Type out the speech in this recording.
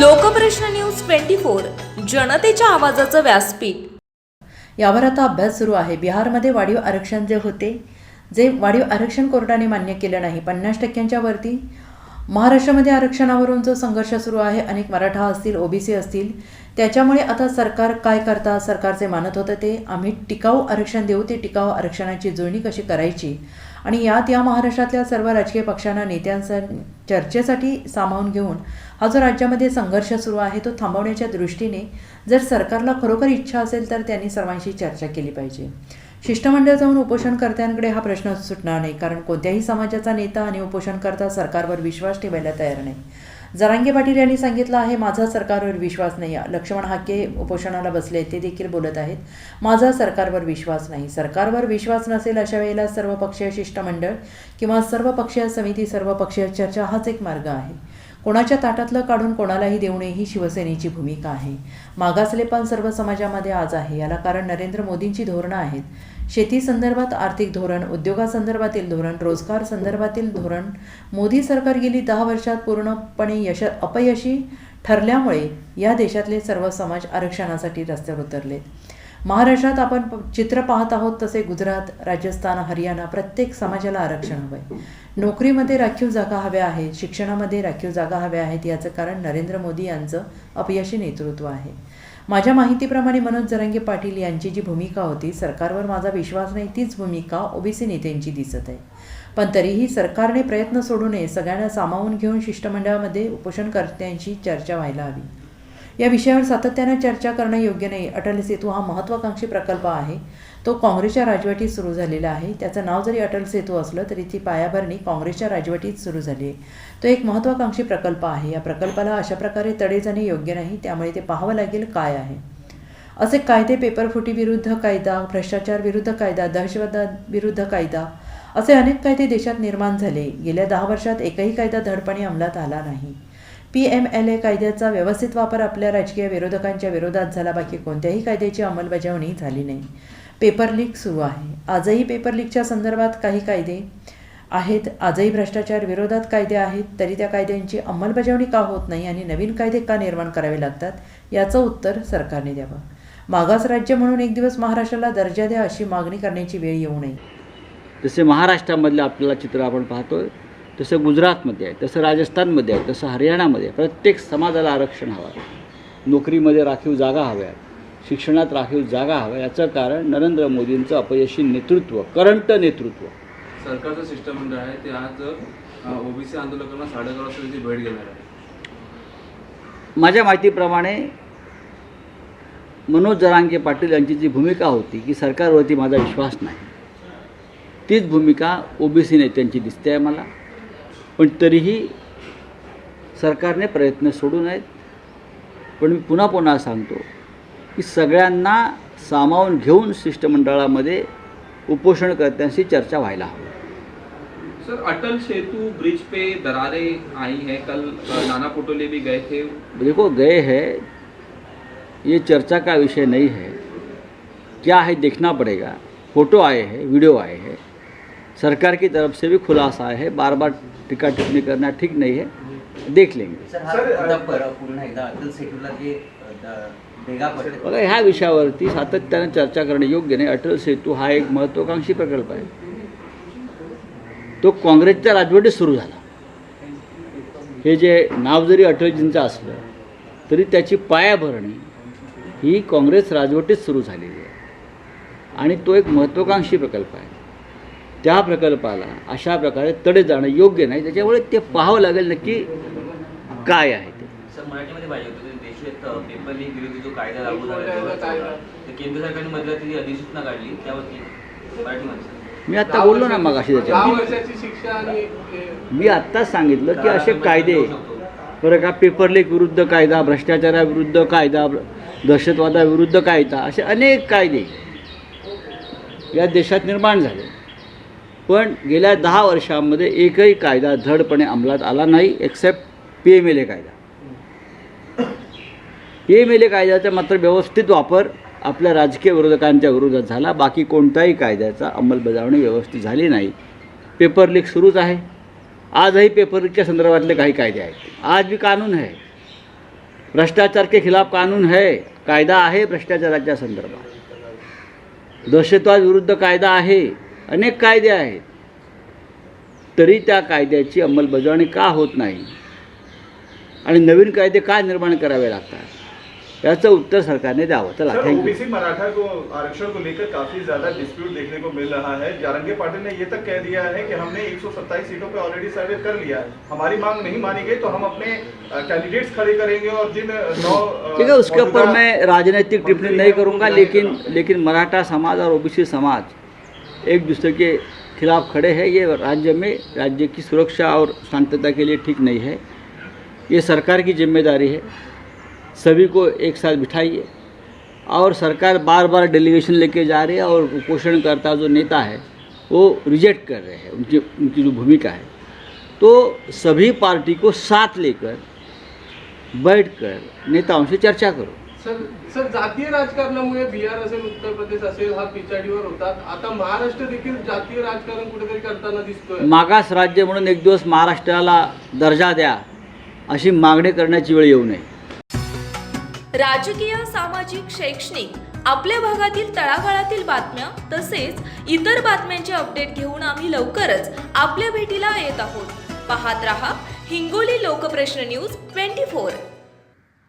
Lokprashna news twenty four जनतेच्या आवाजाचं व्यासपीठ. यावर आता अभ्यास सुरू आहे. बिहारमध्ये वाढीव आरक्षण जे होते जे वाढीव आरक्षण कोर्टाने मान्य केलं नाही पन्नास टक्क्यांच्या वरती. महाराष्ट्रामध्ये आरक्षणावरून जो संघर्ष सुरू आहे अनेक मराठा असतील ओबीसी असतील त्याच्यामुळे आता सरकार काय करता सरकारचे मानत होतं ते. आम्ही टिकाऊ आरक्षण देऊ ते टिकाऊ आरक्षणाची जुळणी कशी करायची? आणि यात या महाराष्ट्रातल्या सर्व राजकीय पक्षांना नेत्यांचा चर्चेसाठी सामावून घेऊन हा जो राज्यामध्ये संघर्ष सुरू आहे तो थांबवण्याच्या दृष्टीने जर सरकारला खरोखर इच्छा असेल तर त्यांनी सर्वांशी चर्चा केली पाहिजे. शिष्टमंडळ जाऊन उपोषणकर्त्यांकडे हा प्रश्न सुटणार नाही कारण कोणत्याही समाजाचा नेता आणि उपोषणकर्ता सरकारवर विश्वास ठेवायला तयार नाही. जरांगे पाटील यांनी सांगितलं आहे माझा सरकारवर विश्वास नाही. लक्ष्मण हाके उपोषणाला बसले ते देखील बोलत आहेत माझा सरकारवर विश्वास नाही. सरकारवर विश्वास नसेल अशा वेळेला सर्वपक्षीय शिष्टमंडळ किंवा सर्वपक्षीय समिती सर्वपक्षीय चर्चा हाच एक मार्ग आहे. कोणाच्या ताटातलं काढून कोणालाही देऊ नये ही शिवसेनेची भूमिका आहे. मागासलेपण सर्व समाजामध्ये आज आहे. याला कारण नरेंद्र मोदींची धोरणं आहेत. शेती संदर्भात आर्थिक धोरण उद्योगासंदर्भातील धोरण रोजगार संदर्भातील धोरण मोदी सरकार गेली दहा वर्षात पूर्णपणे यश अपयशी ठरल्यामुळे या देशातले सर्व समाज आरक्षणासाठी रस्त्यावर उतरलेत. महाराष्ट्रात आपण चित्र पाहत आहोत तसे गुजरात राजस्थान हरियाणा प्रत्येक समाजाला आरक्षण हवं आहे नोकरीमध्ये राखीव जागा हव्या आहेत शिक्षणामध्ये राखीव जागा हव्या आहेत याचं कारण नरेंद्र मोदी यांचं अपयशी नेतृत्व आहे. माझ्या माहितीप्रमाणे मनोज जरांगे पाटील यांची जी भूमिका होती सरकारवर माझा विश्वास नाही तीच भूमिका ओबीसी नेत्यांची दिसत आहे. पण तरीही सरकारने प्रयत्न सोडू नये सगळ्यांना सामावून घेऊन शिष्टमंडळामध्ये उपोषणकर्त्यांशी चर्चा व्हायला हवी. या विषयावर सातत्यानं चर्चा करणं योग्य नाही. अटल सेतू हा महत्त्वाकांक्षी प्रकल्प आहे. तो काँग्रेसच्या राजवटीत सुरू झालेला आहे. त्याचं नाव जरी अटल सेतू असलं तरी ती पायाभरणी काँग्रेसच्या राजवटीत सुरू झाली आहे. तो एक महत्त्वाकांक्षी प्रकल्प आहे. या प्रकल्पाला अशा प्रकारे तडे जाणे योग्य नाही. त्यामुळे ते पाहावं लागेल काय आहे. असे कायदे पेपरफुटी विरुद्ध कायदा भ्रष्टाचार विरुद्ध कायदा दहशतवाद विरुद्ध कायदा असे अनेक कायदे देशात निर्माण झाले. गेल्या दहा वर्षात एकही कायदा धडपणे अंमलात आला नाही. पी एम एल ए कायद्याचा व्यवस्थित वापर आपल्या राजकीय विरोधकांच्या विरोधात झाला बाकी कोणत्याही कायद्याची अंमलबजावणी झाली नाही. पेपर लीक सुरू आहे. आजही पेपर लीकच्या संदर्भात काही कायदे आहेत. आजही भ्रष्टाचार विरोधात कायदे आहेत. तरी त्या कायद्यांची अंमलबजावणी का होत नाही आणि नवीन कायदे का निर्माण करावे लागतात याचं उत्तर सरकारने द्यावं. मागास राज्य म्हणून एक दिवस महाराष्ट्राला दर्जा द्या अशी मागणी करण्याची वेळ येऊ नये. जसे महाराष्ट्रामधलं आपल्याला चित्र आपण पाहतोय तसं गुजरातमध्ये आहे तसं राजस्थानमध्ये आहे तसं हरियाणामध्ये आहे. प्रत्येक समाजाला आरक्षण हवं आहे. नोकरीमध्ये राखीव जागा हव्यात शिक्षणात राखीव जागा हव्या याचं कारण नरेंद्र मोदींचं अपयशी नेतृत्व करंट नेतृत्व. सरकारचं शिष्टमंडळ आहे ते आज ओबीसी आंदोलकांना साडेअकरा वाजता भेट घेणार आहे. माझ्या माहितीप्रमाणे मनोज जरांगे पाटील यांची जी भूमिका होती की सरकारवरती माझा विश्वास नाही. तीच भूमिका ओबीसी नेत्यांची दिसते आहे मला. पण तरीही सरकारने प्रयत्न सोडू नयेत पण मी पुन्हा पुन्हा सांगतो की सगळ्यांना सामावून घेऊन शिष्टमंडळामध्ये उपोषणकर्त्यांशी चर्चा व्हायला हवी. सर अटल सेतु ब्रिज पे दरारें आई हैं. कल नाना पटोले भी गए थे. देखो गए हैं. ये चर्चा का विषय नहीं है. क्या है देखना पड़ेगा. फोटो आए हैं वीडियो आए हैं. सरकार की तरफ से भी खुलासा है बार बार टीका टिप्पणी करना ठीक नहीं है देख लेंगे। हा बघा ह्या विषयावरती सातत्यानं चर्चा करणे योग्य नाही. अटल सेतू हा एक महत्त्वाकांक्षी प्रकल्प आहे. तो काँग्रेसच्या राजवटीत सुरू झाला. हे जे नाव जरी अटलजींचं असलं तरी त्याची पायाभरणी ही काँग्रेस राजवटीत सुरू झालेली आहे. आणि तो एक महत्त्वाकांक्षी प्रकल्प आहे. त्या प्रकल्पाला अशा प्रकारे तडे जाणं योग्य नाही. त्याच्यामुळे ते पाहावं लागेल नक्की काय आहे ते. मी आता बोललो ना मग अशी दहा त्याच्यावर वर्षाची शिक्षा आणि ए, मी आत्ताच सांगितलं की असे कायदा. बरं का पेपर लीक विरुद्ध कायदा भ्रष्टाचाराविरुद्ध कायदा दहशतवादाविरुद्ध कायदा असे अनेक कायदे या देशात निर्माण झाले. पण गेल्या दहा वर्षांमध्ये एकही कायदा धडपणे अंमलात आला नाही except P M L A कायदा. पी एम एल ए कायद्याचा मात्र व्यवस्थित वापर आपल्या राजकीय विरोधकांच्या विरोधात झाला. बाकी कोणत्याही कायद्याचा अंमलबजावणी व्यवस्थित झाली नाही. पेपर लीक सुरूच आहे. आजही पेपर लीकच्या संदर्भातले काही कायदे आहेत. आज भी कानून है भ्रष्टाचार के खिलाफ कानून है. कायदा आहे भ्रष्टाचाराच्या संदर्भात. दहशतवाद विरुद्ध कायदा आहे. अनेक कायदे आहेत. तरी त्या कायद्याची अंमलबजावणी का होत नाही? आणि नवीन कायदे का निर्माण करावे लागतात? याचं उत्तर सरकारने द्यावं. चला थँक्यू ओबीसी मराठा को आरक्षण को लेकर काफी ज्यादा डिस्प्यूट देखने को मिल रहा है। जारंगे पाटिल ने ये तक कह दिया है कि हमने 127 सीटों पे ऑलरेडी सर्वे कर लिया है। हमारी मांग नहीं मानी गई तो हम अपने कैंडिडेट्स खड़े करेंगे और जिन नौ ठीक है उसके ऊपर मैं राजनीतिक टिप्पणी नहीं करूंगा लेकिन लेकिन मराठा समाज और ओबीसी समाज एक दूसरे के खिलाफ खड़े हैं। ये राज्य में राज्य की सुरक्षा और शांतता के लिए ठीक नहीं है। ये सरकार की ज़िम्मेदारी है। सभी को एक साथ बिठाइए। और सरकार बार बार डेलीगेशन लेके जा रही है और उपोषण करता जो नेता है, वो रिजेक्ट कर रहे हैं। उनकी उनकी जो भूमिका है। तो सभी पार्टी को साथ लेकर बैठकर नेताओं से चर्चा करो। सर सर जातीय राजकारणामुळे बिहार असेल उत्तर प्रदेश असेल हा पिछाडीवर होतात. आता महाराष्ट्र देखील जातीय राजकारण कुठेतरी करताना दिसतोय. मागास राज्य म्हणून एक दिवस महाराष्ट्राला दर्जा द्या अशी मागणी करण्याची वेळ येऊ नये. राजकीय सामाजिक शैक्षणिक आपल्या भागातील तळागाळातील बातम्या तसेच इतर बातम्यांचे अपडेट घेऊन आम्ही लवकरच आपल्या भेटीला येत आहोत. पाहत रहा Hingoli Lokprashna news twenty four.